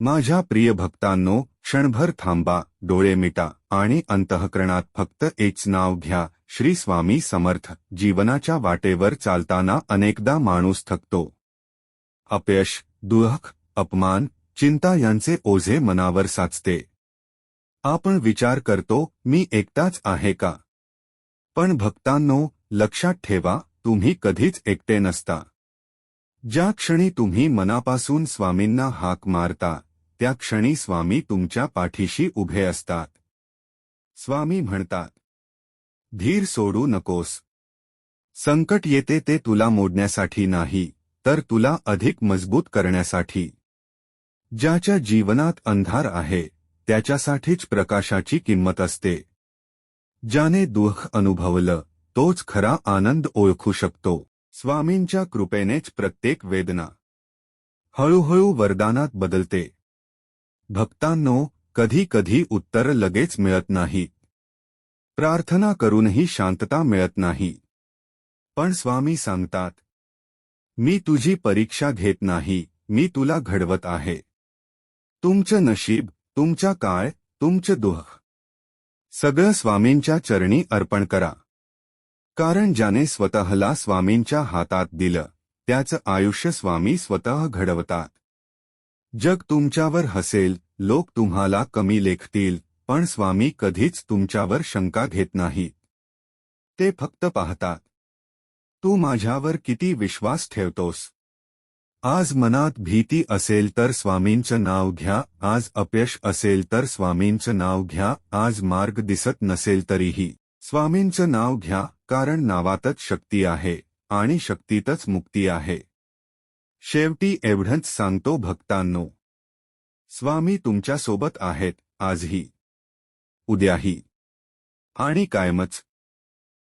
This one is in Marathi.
माझ्या प्रिय भक्तांनो, क्षणभर थांबा, डोळे मिटा आणि अंतःकरणात फक्त एकच नाव घ्या. श्री स्वामी समर्थ, जीवनाच्या वाटेवर चालताना अनेकदा माणूस थकतो. अपयश, दुःख, अपमान, चिंता यांचे ओझे मनावर साचते. आपण विचार करतो, मी एकटाच आहे का? पण भक्तांनो, लक्षात ठेवा, तुम्ही कधीच एकटे नसता. ज्या क्षणी तुम्ही मनापासून स्वामींना हाक मारता त्या क्षणी स्वामी तुमच्या पाठीशी उभे असतात. स्वामी म्हणतात धीर सोडू नकोस. संकट येते ते तुला मोडण्यासाठी नाही तर तुला अधिक मजबूत करण्यासाठी. ज्याच्या जीवनात अंधार आहे त्याच्यासाठीच प्रकाशाची किंमत असते. ज्याने दुःख अनुभवलं तोच खरा आनंद ओळखू शकतो. स्वामींच्या कृपेनेच प्रत्येक वेदना हळूहळू वरदानात बदलते. भक्तांनो कधी कधी उत्तर लगेच मिळत नाही. प्रार्थना करूनही शांतता मिळत नाही. पण स्वामी सांगतात मी तुझी परीक्षा घेत नाही मी तुला घडवत आहे. तुमचं नशीब तुमच्या काळ तुमचं दुःख. सगळं स्वामींच्या चरणी अर्पण करा. कारण ज्याने स्वतःला स्वामींच्या हातात दिलं त्याचं आयुष्य स्वामी स्वतः घडवतात. जग तुमच्यावर हसेल लोक तुम्हाला कमी लेखतील पण स्वामी कधीच तुमच्यावर शंका घेत नाहीत. ते फक्त पाहतात. तू माझ्यावर किती विश्वास ठेवतोस? आज मनात भीती असेल तर स्वामींचं नाव घ्या आज अपयश असेल तर स्वामींचं नाव घ्या आज मार्ग दिसत नसेल तरीही. स्वामींचं नाव घ्या कारण नावातच शक्ती आहे आणि शक्तीतच मुक्ती आहे. शेवटी एवढंच सांगतो भक्तांनो. स्वामी तुमच्यासोबत आहेत आजही. उद्याही. आणि कायमच.